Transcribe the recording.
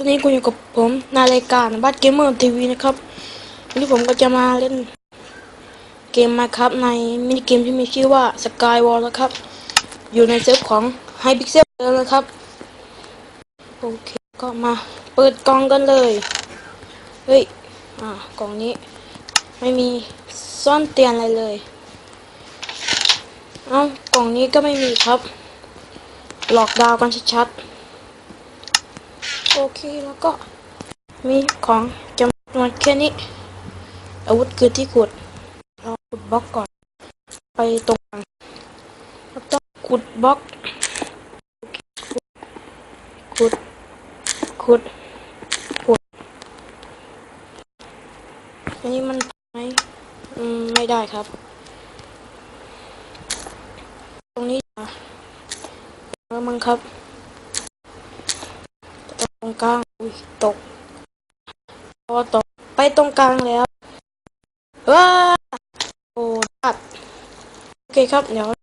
ตอนนี้คุณอยู่กับผมในรายการบัตเกมเมอร์ทีวีนะครับวันนี้ผมก็จะมาเล่นเกมมาครับในมินิเกมที่มีชื่อว่า Skywall นะครับ อยู่ในเซิร์ฟของ Hypixel เลยนะครับ โอเค ก็มาเปิดกล่องกันเลย เฮ้ย อ่ากล่องนี้ ไม่มีซ่อนเตียนอะไรเลย เอ้ากล่องนี้ก็ไม่มีครับ หลอกดาวกันชัดๆ โอเคแล้วก็มีของจำนวนแค่นี้ อาวุธคือที่ขุด เราขุดบล็อกก่อน ไปตรงกลางแล้วต้องขุดบล็อกขุดขุดขุดอันนี้มันไหมอืมไม่ได้ครับ ตรงนี้อะแล้วมั้งครับ รงกลางอุ้ยตกพอตกไปตรงกลางแล้วว้าโอ้ดัดโอเคครับเดี๋ยว